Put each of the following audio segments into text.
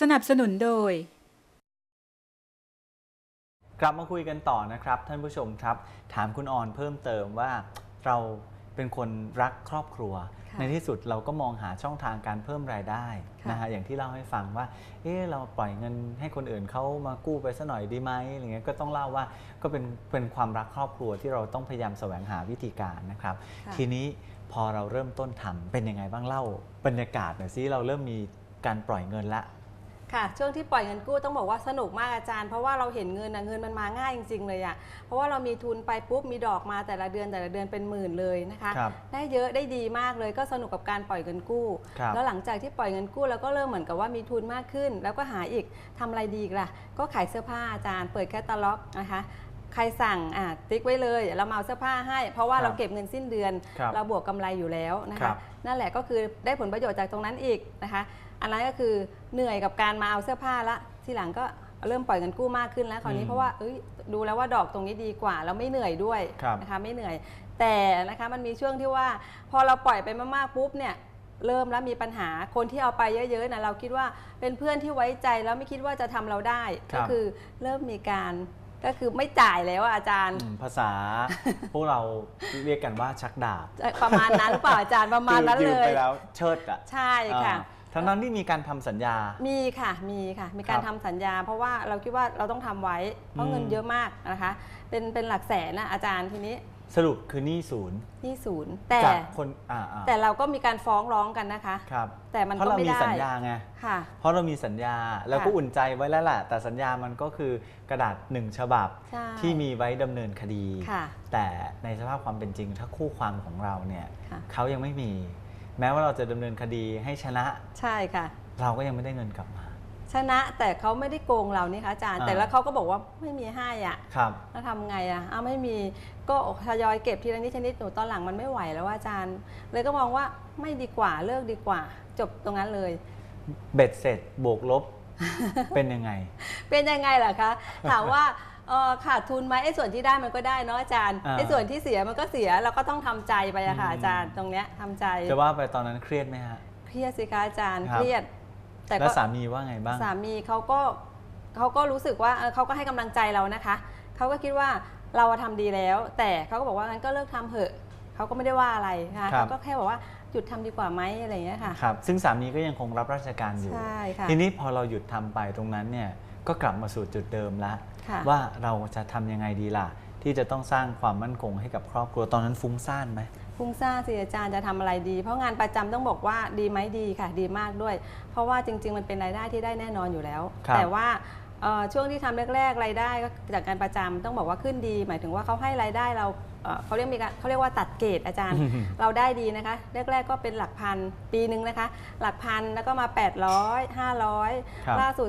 สนับสนุนโดย กลับมาคุยกันต่อนะครับ ท่านผู้ชมครับ ถามคุณออนเพิ่มเติมว่าเราเป็นคนรักครอบครัวค่ะในที่สุดเราก็มองหาช่องทางการเพิ่มรายได้ค่ะนะฮะอย่างที่เล่าให้ฟังว่า เออเราปล่อยเงินให้คนอื่นเขามากู้ไปสัหน่อยดีไหมอะไรเงี้ยก็ต้องเล่าว่าก็เป็นเป็นความรักครอบครัวที่เราต้องพยายามแสวงหาวิธีการนะครับค่ะทีนี้พอเราเริ่มต้นทำเป็นยังไงบ้างเล่าบรรยากาศหน่อยสิเราเริ่มมีการปล่อยเงินละ ค่ะช่วงที่ปล่อยเงินกู้ต้องบอกว่าสนุกมากอาจารย์ เพราะว่าเราเห็นเงินนะเงินมันมาง่ายจริง ๆ เลยอะเพราะว่าเรามีทุนไปปุ๊บมีดอกมาแต่ละเดือนแต่ละเดือนเป็นหมื่นเลยนะคะ ครับได้เยอะได้ดีมากเลยก็สนุกกับการปล่อยเงินกู้ ครับ แล้วหลังจากที่ปล่อยเงินกู้เราก็เริ่มเหมือนกับว่ามีทุนมากขึ้น แล้วก็หาอีกทำอะไรดีอีกล่ะ ก็ขายเสื้อผ้าอาจารย์ เปิดแคตตาล็อกนะคะ ใครสั่งอะติ๊กไว้เลยเรามาเอาเสื้อผ้าให้ เพราะว่าครับเราเก็บเงินสิ้นเดือน ครับเราบวกกำไรอยู่แล้วนะครัคะ บ นั่นแหละก็คือได้ผลประโยชน์จากตรงนั้นอีกนะคะ อันนั้นก็คือเหนื่อยกับการมาเอาเสื้อผ้าละทีหลังก็เริ่มปล่อยเงินกู้มากขึ้นแล้วคราวอืนี้มเพราะว่าเอ้ยดูแล้วว่าดอกตรงนี้ดีกว่าแล้วไม่เหนื่อยด้วยครับนะคะไม่เหนื่อย แต่นะคะมันมีช่วงที่ว่า พอเราปล่อยไปมากๆปุ๊บเนี่ยเริ่มแล้วมีปัญหาคนที่เอาไปเยอะๆนะเราคิดว่าเป็นเพื่อนที่ไว้ใจแล้วไม่คิดว่าจะทำเราได้ครัก็บคือเริ่มมีการก็คือไม่จ่ายแล้วอะอาจารย์อืมภาษา พวกเราเรียกกันว่าชักดาบประมาณนั้นหรือเปล่าอาจารย์ประมาณนั้นคือเลยืมยไปแล้วเชิดอะใช่ค่ะอ่า ทั้งนั้นที่มีการทำสัญญา มีค่ะ มีค่ะ มีการครัทำบสัญญา เพราะว่าเราคิดว่าเราต้องทำไว้ เพราะอืมเงินเยอะมากนะคะ เป็นเป็นหลักแสนนะอาจารย์ทีนี้สรุปคือหนี้ศูนย์หนี่ศูนย์ แต่จากคนอ่าอ่าแต่เราก็มีการฟ้องร้องกันนะคะ ครับแต่มันเพราะก็เราไม่มีได้สัญญาไง ค่ะ เพราะเรามีสัญญาเราก็ค่ะอุ่นใจไว้แล้วแหละแต่สัญญามันก็คือกระดาษหนึ่งฉบับใช่ที่มีไว้ดำเนินคดี ค่ะแต่ในสภาพความเป็นจริงถ้าคู่ความของเราเนี่ยค่ะ เขายังไม่มี แม้ว่าเราจะดำเนินคดีให้ชนะ ใช่ค่ะ เราก็ยังไม่ได้เงินกลับมา ชนะแต่เขาไม่ได้โกงเรานี่คะอาจารย์ อ่า แต่แล้วเขาก็บอกว่าไม่มีให้อะครับ แล้วทำไงอะอ้าวไม่มีก็ทยอยเก็บทีละนิดทีละนิดหนูตอนหลังมันไม่ไหวแล้วว่าอาจารย์ เลยก็มองว่าไม่ดีกว่าเลิกดีกว่า จบตรงนั้นเลย เบ็ดเสร็จบวกลบ เป็นยังไง เป็นยังไงล่ะคะ ถามว่า เอ่อขาดทุนไหมไอ้ส่วนที่ได้มันก็ได้เนาะอาจารย์อ่า ไอ้ส่วนที่เสียมันก็เสียเราก็ต้องทำใจไปอะค่ะอืมอาจารย์ตรงเนี้ยทำใจจะว่าไปตอนนั้นเครียดไหมฮะ เครียดสิคะอาจารย์ครับ เครียด แต่แล้วก็สามีว่าไงบ้าง สามีเขาก็เขาก็รู้สึกว่าเออเขาก็ให้กำลังใจเรานะคะเขาก็คิดว่าเราทำดีแล้ว แต่เขาก็บอกว่างั้นก็เลิกทำเถอะเขาก็ไม่ได้ว่าอะไรนะคะครับ เขาก็แค่บอกว่าหยุดทำดีกว่าไหมอะไรอย่างเงี้ยค่ะ ครับ ซึ่งสามีก็ยังคงรับราชการอยู่ ใช่ค่ะ ทีนี้พอเราหยุดทำไปตรงนั้นเนี่ย ก็กลับมาสู่จุดเดิมละ ค่ะ ว่าเราจะทำยังไงดีล่ะ ที่จะต้องสร้างความมั่นคงให้กับครอบครัวตอนนั้นฟุ้งซ่านไหม ฟุ้งซ่านสิอาจารย์จะทำอะไรดี เพราะงานประจำต้องบอกว่าดีไหมดีค่ะ ดีมากด้วย เพราะว่าจริง ๆ มันเป็นรายได้ที่ได้แน่นอนอยู่แล้ว ครับ แต่ว่าเอ่อช่วงที่ทำแรก ๆ รายได้ก็จากการประจำต้องบอกว่าขึ้นดี หมายถึงว่าเขาให้รายได้เราเอ่อเขาเรียกมีการเขาเรียกว่าตัดเกรดอาจารย์ เราได้ดีนะคะ แรก ๆ ก็เป็นหลักพันปีหนึ่งนะคะ หลักพันแล้วก็มา 800ครับ500ล่าสุด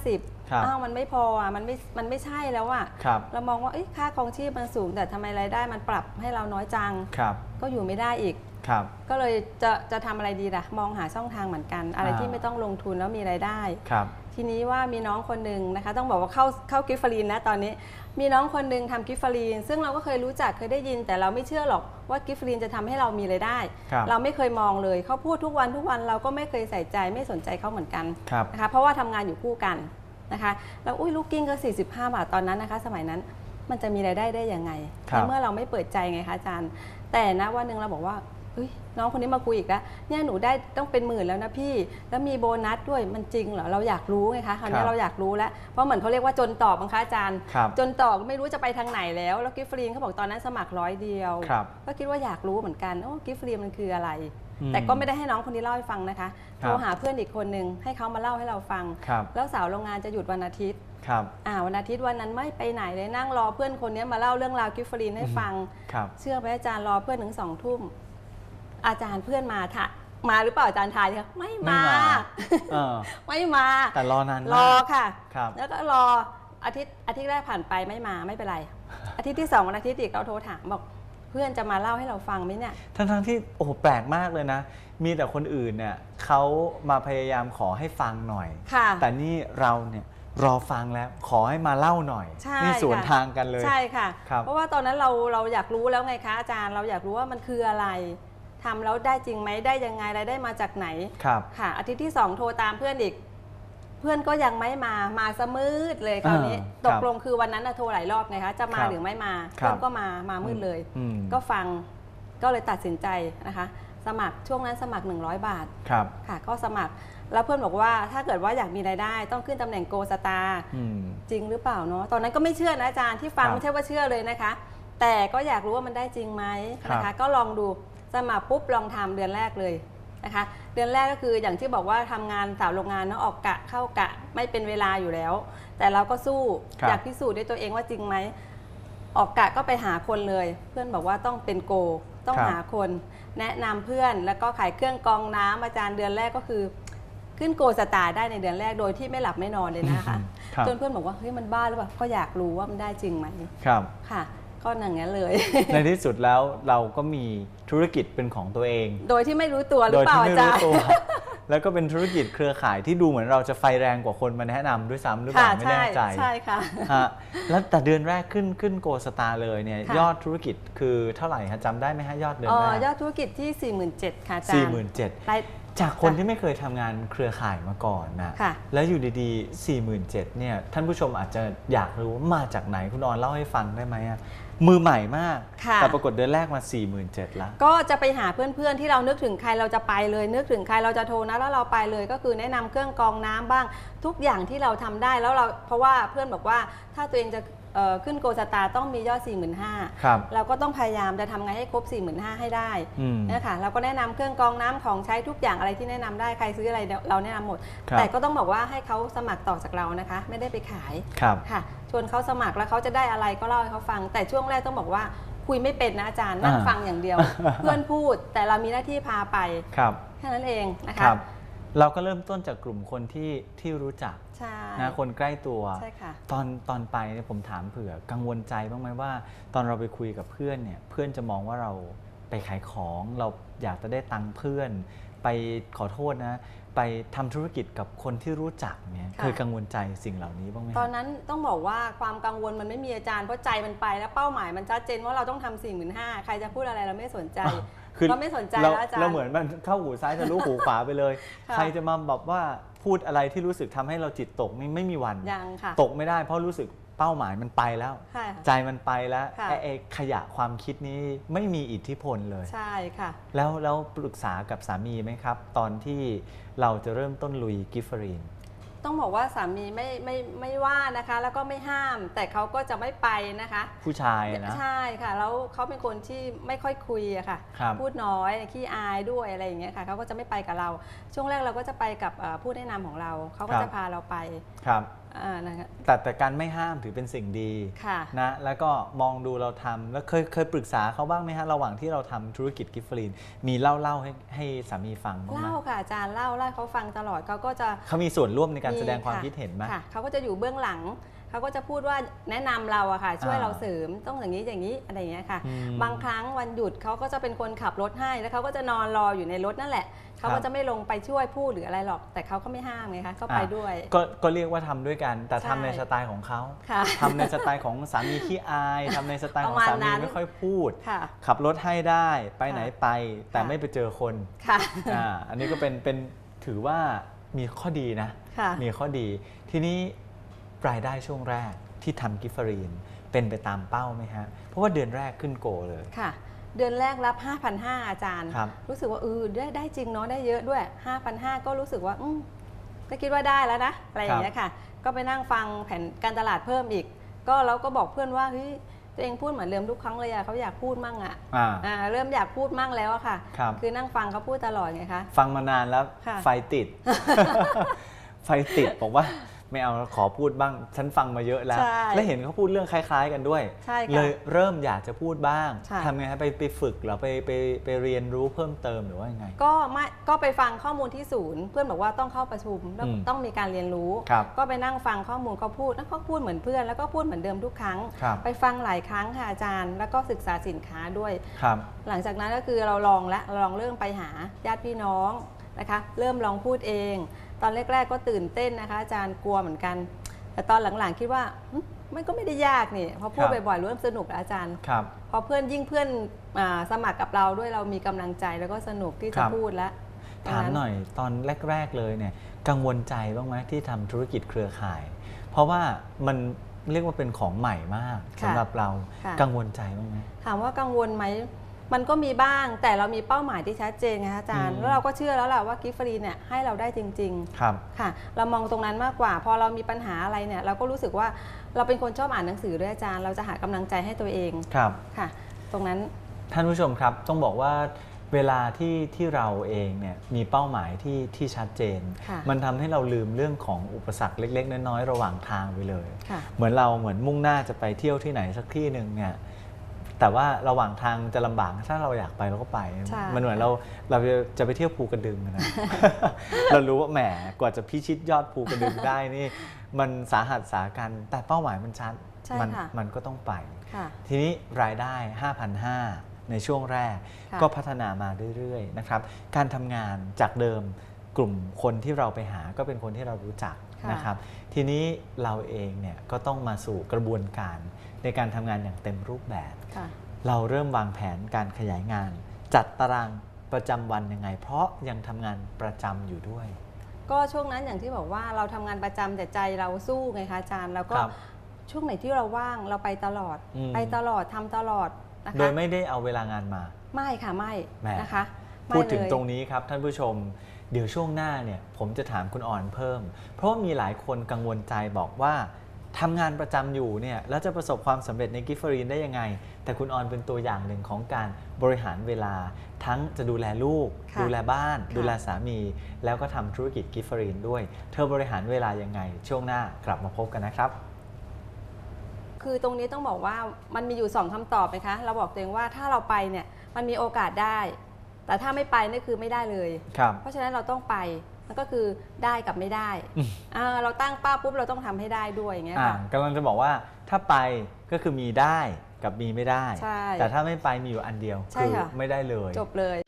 250 ครับอ้าวมันไม่พออะมันไม่มันไม่ใช่แล้วอะครับเรามองว่าเอ้ยค่าครองชีพมันสูง แต่ทำไมรายได้มันปรับให้เราน้อยจังครับก็อยู่ไม่ได้อีกครับก็เลยจะจะทำอะไรดีล่ะมองหาช่องทางเหมือนกัน อะไรอ่าที่ไม่ต้องลงทุนแล้วมีรายได้ครับทีนี้ว่ามีน้องคนหนึ่งนะคะต้องบอกว่าเข้าเข้ากิฟฟรีนนะตอนนี้ มีน้องคนหนึ่งทำกิฟฟรีน ซึ่งเราก็เคยรู้จักเคยได้ยิน แต่เราไม่เชื่อหรอกว่ากิฟฟรีนจะทำให้เรามีรายได้ครับเราไม่เคยมองเลยเขาพูดทุกวันทุกวันเราก็ไม่เคยใส่ใจไม่สนใจเขาเหมือนกันครับนะคะเพราะว่าทำงานอยู่คู่กัน นะคะแล้วอุ้ยลูกกิ้งก็ 45 บาทตอนนั้นนะคะ สมัยนั้นมันจะมีรายได้ได้ยังไงครับในเมื่อเราไม่เปิดใจไงคะอาจารย์ แต่นะวันหนึ่งเราบอกว่าเฮ้ยน้องคนนี้มาคุยอีกแล้วเนี่ยหนูได้ต้องเป็นหมื่นแล้วนะพี่ แล้วมีโบนัสด้วยมันจริงเหรอเราอยากรู้ไงคะคราวครันี้บเราอยากรู้แล้วเพราะเหมือนเขาเรียกว่าจนตอบบังคะอาจารย์ครับจนตอบไม่รู้จะไปทางไหนแล้ว แล้วกิฟฟรีนเขาบอกตอนนั้นสมัครร้อยเดียวครับก็คิดว่าอยากรู้เหมือนกันโอ้กิฟฟรีมันคืออะไรอืมแต่ก็ไม่ได้ให้น้องคนนี้เล่าให้ฟังนะคะครับโทรหาเพื่อนอีกคนนึงให้เขามาเล่าให้เราฟังครับแล้วสาวโรงงานจะหยุดวันอาทิตย์ครับอ่าวันอาทิตย์วันนั้นไม่ไปไหนเลยนั่งรอเพื่อนคนนี้มาเล่าเรื่องราวกิฟฟรีนให้ฟังครับเชื่อไหมอาจารย์รอเพื่อนถึงสองทุ่ม อาจารย์เพื่อนมาทะมาหรือเปล่าอาจารย์ทายคะไม่ไม่มามาเออไม่มา แต่รอนานรมาอกค่ะ ครับ แล้วก็รออาทิตย์อาทิตย์แรกผ่านไปไม่มาไม่เป็นไร อาทิตย์ที่สองวันอาทิตย์อีกเราโทรถามบอกเพื่อนจะมาเล่าให้เราฟังไหมเนี่ย ทั้งทั้งๆที่โอ้โหแปลกมากเลยนะ มีแต่คนอื่นเนี่ยเขามาพยายามขอให้ฟังหน่อย ค่ะ แต่นี่เราเนี่ยรอฟังแล้วขอให้มาเล่าหน่อย ใช่นี่สวนค่ะ ทางกันเลย ใช่ค่ะ ครับเพราะว่าตอนนั้นเราเราอยากรู้แล้วไงคะอาจารย์เราอยากรู้ว่ามันคืออะไร ทำแล้วได้จริงไหมได้ยังไงรายได้มาจากไหนครับค่ะ อาทิตย์ที่สองโทรตามเพื่อนอีก เพื่อนก็ยังไม่มามาสมืดเลยคราวนี้อ่าตคกรับลงคือวันนั้นน่ะโทรหลายรอบไงคะจะมาครับหรือไม่มาครับเพื่อนก็มามามืดเลย อืม ก็ฟังก็เลยตัดสินใจนะคะ สมัครช่วงนั้นสมัคร 100 บาท ครับ ค่ะก็สมัครแล้วเพื่อนบอกว่าถ้าเกิดว่าอยากมีรายได้ต้องขึ้นตำแหน่งโกสตาร์อืม จริงหรือเปล่าเนาะตอนนั้นก็ไม่เชื่อนะอาจารย์ที่ฟังครับไม่ใช่ว่าเชื่อเลยนะคะ แต่ก็อยากรู้ว่ามันได้จริงไหมนะครัคะ บก็ลองดู สมัครปุ๊บลองทำเดือนแรกเลยนะคะ เดือนแรกก็คืออย่างที่บอกว่าทำงานสาวโรงงานเนาะออกกะเข้ากะไม่เป็นเวลาอยู่แล้ว แต่เราก็สู้ครับอยากพิสูจน์ด้วยตัวเองว่าจริงไหมออกกะก็ไปหาคนเลย เพื่อนบอกว่าต้องเป็นโก ต้องครับหาคน แนะนำเพื่อนแล้วก็ขายเครื่องกรองน้ำอาจารย์เดือนแรกก็คือ ขึ้นโกสตาร์ได้ในเดือนแรกโดยที่ไม่หลับไม่นอนเลยนะคะครับจนเพื่อนบอกว่าเฮ้ยมันบ้าหรือเปล่าก็อยากรู้ว่ามันได้จริงไหมครับค่ะ ก็อย่างนั้นเลย ในที่สุดแล้วเราก็มีธุรกิจเป็นของตัวเอง โดยที่ไม่รู้ตัวหรืโดอยเปล่าที่อาไม่จารู้รย์ตัวแล้วก็เป็นธุรกิจเครือข่ายที่ดูเหมือนเราจะไฟแรงกว่าคนมาแนะนำด้วยซ้ำหรือเปค่ะล่าไม่ใช่แน่ใจใช่ค่ะฮะแล้วแต่เดือนแรกขึ้นขึ้นโกสตาร์เลยเนี่ยค่ะยอดธุรกิจคือเท่าไหร่ฮะจำได้ไหมฮะยอดเดือนเอ่แรอกยอดธุรกิจที่ 47,000ค่ะอาจารย์สี่หมื่นเจ็ดรายจากคนที่ไม่เคยทำงานเครือข่ายมาก่อนนะค่ะแล้วอยู่ดีๆ 4 7 0 0 0เนี่ยท่านผู้ชมอาจจะอยากรู้ว่ามาจากไหนคุณออนเล่าให้ฟังได้ไหมอะ มือใหม่มาก ค่ะ แต่ปรากฏเดือนแรกมา 4 7 0 0 0แล้ว ก็จะไปหาเพื่อนๆ ที่เรานึกถึงใครเราจะไปเลย นึกถึงใครเราจะโทรนะแล้วเราไปเลย ก็คือแนะนำเครื่องกรองน้ำบ้าง ทุกอย่างที่เราทำได้แล้วเราเพราะว่าเพื่อนบอกว่าถ้าตัวเองจะเอ่อ ขึ้นโกสตาร์ต้องมียอด 4 5 0 0 0ครับ เราก็ต้องพยายามจะทำไงให้ครบ 4 5 0 0 0 ให้ได้อืมนะคะเราก็แนะนำเครื่องกรองน้ำของใช้ทุกอย่างอะไรที่แนะนำได้ใครซื้ออะไรเราแนะนำหมด ครับ แต่ก็ต้องบอกว่าให้เขาสมัครต่อจากเรานะคะ ไม่ได้ไปขาย ครับ ค่ะชวนเขาสมัครแล้วเขาจะได้อะไรก็เล่าให้เขาฟัง แต่ช่วงแรกต้องบอกว่าคุยไม่เป็นนะอาจารย์นั่งอ่า ฟังอย่างเดียว เพื่อนพูดแต่เรามีหน้าที่พาไป ครับ แค่นั้นเองนะคคะรับ เราก็เริ่มต้นจากกลุ่มคนที่ที่รู้จักใช่ นะคนใกล้ตัว ใช่ค่ะ ตอนตอนไปเนี่ยผมถามเผื่อกังวลใจบ้างไหมว่า ตอนเราไปคุยกับเพื่อนเนี่ยเพื่อนจะมองว่าเราไปขายของ เราอยากจะได้ตังค์เพื่อน ไปขอโทษนะ ไปทำธุรกิจกับคนที่รู้จักเนี่ยค่ะเคยกังวลใจสิ่งเหล่านี้บ้างไหมตอนนั้นต้องบอกว่าความกังวลมันไม่มีอาจารย์เพราะใจมันไปแล้วเป้าหมายมันชัดเจนว่าเราต้องทำสี่หมื่นห้าใครจะพูดอะไรเราไม่สนใจคือเราไม่สนใจเราแล้วอาจารย์เราเหมือนมันเข้าหูซ้ายทะลุหูขวาไปเลยค่ะใครจะมาแบบว่าพูดอะไรที่รู้สึกทำให้เราจิตตกนี่ไม่มีวันยังค่ะตกไม่ได้เพราะรู้สึก เป้าหมายมันไปแล้วใช่ค่ะ ใจมันไปแล้วค่ะ ไอ้ไอ้ขยะความคิดนี้ไม่มีอิทธิพลเลย ใช่ค่ะ แล้วแล้วปรึกษากับสามีไหมครับ ตอนที่เราจะเริ่มต้นลุยกิฟเฟอรีน ต้องบอกว่าสามีไม่ไม่ไม่ว่านะคะ แล้วก็ไม่ห้าม แต่เขาก็จะไม่ไปนะคะ ผู้ชายอะนะ ใช่ค่ะ แล้วเขาเป็นคนที่ไม่ค่อยคุยอะค่ะ ครับพูดน้อยขี้อายด้วยอะไรอย่างเงี้ยค่ะเขาก็จะไม่ไปกับเรา ช่วงแรกเราก็จะไปกับเอ่อผู้แนะนำของเรา เขาก็ครับ จะพาเราไป ครับ อ่านะคะ แต่แต่การไม่ห้ามถือเป็นสิ่งดีค่ะนะแล้วก็มองดูเราทำแล้วเคยเคยปรึกษาเขาบ้างไหมฮะ ระหว่างที่เราทำธุรกิจกิฟเฟอรีน มีเล่าเล่าให้ให้สามีฟังบ้างไหมเล่าค่ะอาจารย์เล่าเล่าให้เขาฟังตลอดเขาก็จะ เขามีส่วนร่วมในการแสดงความะคิดเห็นไหม ค่ะเขาก็จะอยู่เบื้องหลัง เขาก็จะพูดว่าแนะนำเราอะค่ะ ช่วยอ่าเราเสริมต้องอย่างนี้อย่างนี้อะไรอย่างเงี้ยค่ะอืมบางครั้งวันหยุดเขาก็จะเป็นคนขับรถให้แล้วเขาก็จะนอนรออยู่ในรถนั่นแหละเขาครัก็บจะไม่ลงไปช่วยพูดหรืออะไรหรอก แต่เขาก็ไม่ห้ามไงคะก็ไปอะด้วยก็ก็เรียกว่าทำด้วยกัน แต่ใช่ทำในสไตล์ของเขาค่ะทำในสไตล์ของสามีขี้อายทำในสไตล์ของประมาณสามีนั้นไม่ค่อยพูดค่ะขับรถให้ได้ไปไหนค่ะไป แต่ค่ะไม่ไปเจอคนค่ะอ่าอันนี้ก็เป็นเป็นถือว่ามีข้อดีนะค่ะมีข้อดีทีนี้ รายได้ช่วงแรกที่ทำกิฟเฟอรีนเป็นไปตามเป้าไหมฮะ เพราะว่าเดือนแรกขึ้นโกเลย ค่ะ เดือนแรกรับ 5,500 อาจารย์ ครับ รู้สึกว่าเออได้ได้จริงเนาะได้เยอะด้วย 5,500 ก็รู้สึกว่า อืมก็คิดว่าได้แล้วนะ อะไรอย่างเงี้ยค่ะ ก็ไปนั่งฟังแผนการตลาดเพิ่มอีก ก็เราก็บอกเพื่อนว่าเฮ้ยตัวเองพูดเหมือนเดิมทุกครั้งเลยอะเขาอยากพูดมั่งอะอ่า อ่าเริ่มอยากพูดมั่งแล้วอะค่ะครับคือนั่งฟังเขาพูดตลอดไงคะ ฟังมานานแล้วค่ะ ไฟติด ไฟติดบอกว่า ไม่เอาขอพูดบ้างฉันฟังมาเยอะแล้ว ใช่และเห็นเขาพูดเรื่องคล้าย ๆ กันด้วย ใช่ค่ะเลยเริ่มอยากจะพูดบ้างค่ะทำไงฮะไปไปฝึกเหรอไปไปไปเรียนรู้เพิ่มเติมหรือว่ายังไง ก็ไม่ก็ไปฟังข้อมูลที่ศูนย์ เพื่อนบอกว่าต้องเข้าประชุมต้องอืมต้องมีการเรียนรู้ ครับก็ไปนั่งฟังข้อมูลเขาพูดแล้วเขาพูดเหมือนเพื่อน แล้วก็พูดเหมือนเดิมทุกครั้ง ครับ ไปฟังหลายครั้งค่ะอาจารย์ แล้วก็ศึกษาสินค้าด้วย ครับ หลังจากนั้นก็คือเราลองและเราลองเริ่มไปหาญาติพี่น้องนะคะ เริ่มลองพูดเอง ตอนแรก ๆ ก็ตื่นเต้นนะคะ อาจารย์กลัวเหมือนกัน แต่ตอนหลังๆคิดว่าหึมันก็ไม่ได้ยากนี่พอพูดครับบ่อยๆเริ่มสนุกแล้วอาจารย์ครับพอเพื่อนยิ่งเพื่อนอาสมัครกับเราด้วยเรามีกำลังใจแล้วก็สนุกที่คจะรับ พูดแล้วถามหน่อยตอนแรก ๆ เลยเนี่ยกังวลใจบ้างไหมที่ทำธุรกิจเครือข่าย เพราะว่ามันเรียกว่าเป็นของใหม่มากค่ะสำหรับเราค่ะ กังวลใจบ้างไหม ถามว่ากังวลไหม มันก็มีบ้างแต่เรามีเป้าหมายที่ชัดเจนไงคะอาจารย์ อืมแล้วเราก็เชื่อแล้วแหละว่ากิฟต์ฟรีเนี่ยให้เราได้จริงครับๆค่ะ เรามองตรงนั้นมากกว่า พอเรามีปัญหาอะไรเนี่ยเราก็รู้สึกว่าเราเป็นคนชอบอ่านหนังสือด้วยอาจารย์ เราจะหากำลังใจให้ตัวเองครับ ค่ะ ตรงนั้น ท่านผู้ชมครับต้องบอกว่าเวลาที่ที่เราเองเนี่ยมีเป้าหมายที่ที่ชัดเจน ค่ะ มันทำให้เราลืมเรื่องของอุปสรรคเล็ก ๆ น้อยๆระหว่างทางไปเลย ค่ะ เหมือนเราเหมือนมุ่งหน้าจะไปเที่ยวที่ไหนสักที่หนึ่งเนี่ย แต่ว่าระหว่างทางจะลำบากถ้าเราอยากไปเราก็ไปใช่มันเหมือนเราเราจะจะไปเที่ยวภูกระดึงนะ เรารู้ว่าแหมกว่าจะพิชิตยอดภูกระดึงได้นี่ มันสาหัสสากันแต่เป้าหมายมันชัดใช่มัค่ะมันก็ต้องไปค่ะทีนี้รายได้ 5,500 ในช่วงแรกค่ะก็พัฒนามาเรื่อยๆนะครับ การทำงานจากเดิมกลุ่มคนที่เราไปหาก็เป็นคนที่เรารู้จักค่ะนะครับ ทีนี้เราเองเนี่ยก็ต้องมาสู่กระบวนการ ในการทำงานอย่างเต็มรูปแบบ ค่ะ เราเริ่มวางแผนการขยายงาน จัดตารางประจำวันยังไง เพราะยังทำงานประจำอยู่ด้วย ก็ช่วงนั้นอย่างที่บอกว่าเราทำงานประจำแต่ใจเราสู้ไงคะอาจารย์แล้วก็ครับช่วงไหนที่เราว่างเราไปตลอด อืม ไปตลอดทำตลอดนะคะโดยไม่ได้เอาเวลางานมา ไม่ค่ะไม่แหม นะคะไม่พูดถึงเลย ตรงนี้ครับท่านผู้ชม เดี๋ยวช่วงหน้าเนี่ยผมจะถามคุณอ่อนเพิ่ม เพราะว่ามีหลายคนกังวลใจบอกว่า ทำงานประจำอยู่เนี่ยแล้วจะประสบความสำเร็จในกิฟฟรีนได้ยังไง แต่คุณออนเป็นตัวอย่างหนึ่งของการบริหารเวลา ทั้งจะดูแลลูก ค่ะดูแลบ้าน ค่ะ ดูแลสามี แล้วก็ทำธุรกิจกิฟฟรีนด้วย เธอบริหารเวลายังไง ช่วงหน้ากลับมาพบกันนะครับ คือตรงนี้ต้องบอกว่ามันมีอยู่สองคำตอบนะคะเราบอกตัวเองว่าถ้าเราไปเนี่ยมันมีโอกาสได้ แต่ถ้าไม่ไปนี่คือไม่ได้เลย ครับ เพราะฉะนั้นเราต้องไป นั่นก็คือได้กับไม่ได้อืมอ่าเราตั้งเป้าปุ๊บเราต้องทำให้ได้ด้วยอย่างเงี้ยอ่าค่ะกำลังจะบอกว่าถ้าไปก็คือมีได้กับมีไม่ได้ใช่แต่ถ้าไม่ไปมีอยู่อันเดียวใช่คือค่ะไม่ได้เลยจบเลย